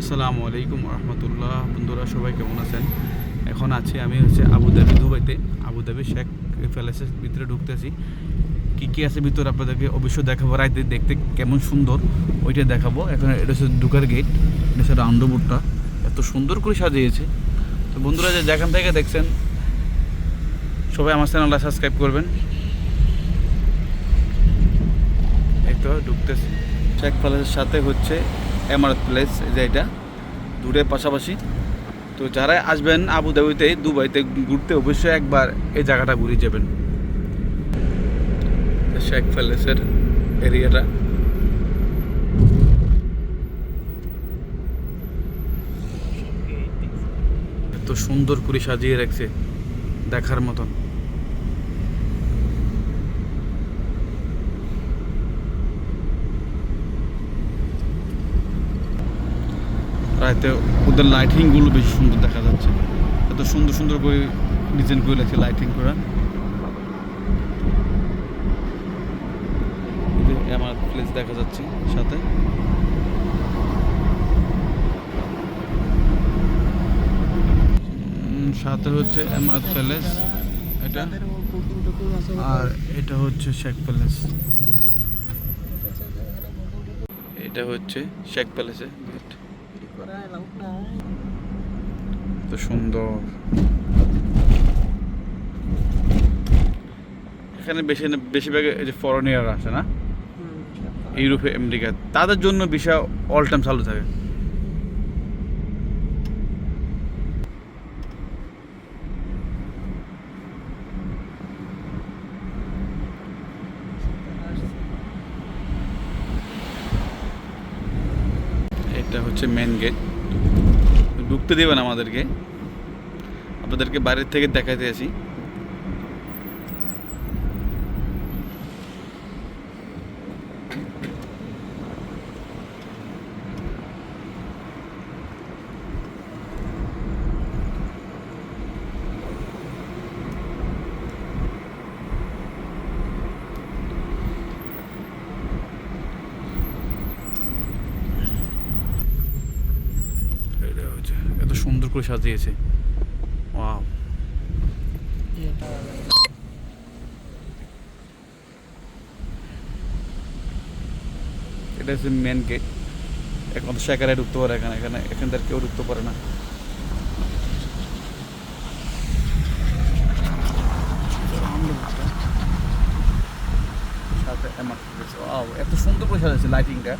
আসসালামু আলাইকুম রহমতুল্লাহ বন্ধুরা, সবাই কেমন আছেন? এখন আছি আমি হচ্ছে আবুধাবি দুবাইতে। আবুধাবি শেখ প্যালেসের ভিতরে ঢুকতেছি কী কী আছে ভিতরে আপনাদেরকে অবশ্যই দেখাবো। রাইতে দেখতে কেমন সুন্দর, ওইটা দেখাবো। এখন এটা হচ্ছে ঢুকার গেট, এটা হচ্ছে রাউন্ডবোর্ডটা এত সুন্দর করে সাজিয়েছে। তো বন্ধুরা, যে যেখান থেকে দেখছেন, সবাই আমার চ্যানেলটা সাবস্ক্রাইব করবেন। এই তো ঢুকতেছি। শেখ প্যালেসের সাথে হচ্ছে এমারত প্লেস যে এটা। দূরে পাশাপাশি। তো যারা আসবেন আবু ধাবিতে দুবাইতে ঘুরতে অবশ্যই একবার এই জায়গাটা ঘুরে যাবেন। শেখ প্যালেসের এরিয়াটা এত সুন্দর করে সাজিয়ে রাখছে দেখার মতন। রাতে ওদের লাইটিংগুলো বেশি সুন্দর দেখা যাচ্ছে। এত সুন্দর সুন্দর করে ডিজাইন করে লাগছে লাইটিং করা। আমার প্লেস দেখা যাচ্ছে সাথে। সাথে হচ্ছে আমার প্যালেস এটা। আর এটা হচ্ছে শেখ প্যালেস এটা হচ্ছে শেখ প্যালেসে গেট তো সুন্দর। এখানে বেশি বেশিরভাগ এই যে ফরেনিয়ার আসে না? ইউরোপে আমেরিকা তাদের জন্য বিষয় অল টাইম চালু থাকে। এটা হচ্ছে মেন গেট ঢুকতে দেবেন আমাদেরকে। আপনাদেরকে বাইরের থেকে দেখাতে আসি এটা হচ্ছে এত সুন্দর করে সাজিয়েছে। ওয়াও এটা হচ্ছে মেন গেট এখন শেখারে ঢুকতে পারে এখানে এখানে এখান থেকে কেউ ঢুকতে পারে না। এত সুন্দর করে সাজাচ্ছে লাইটিংটা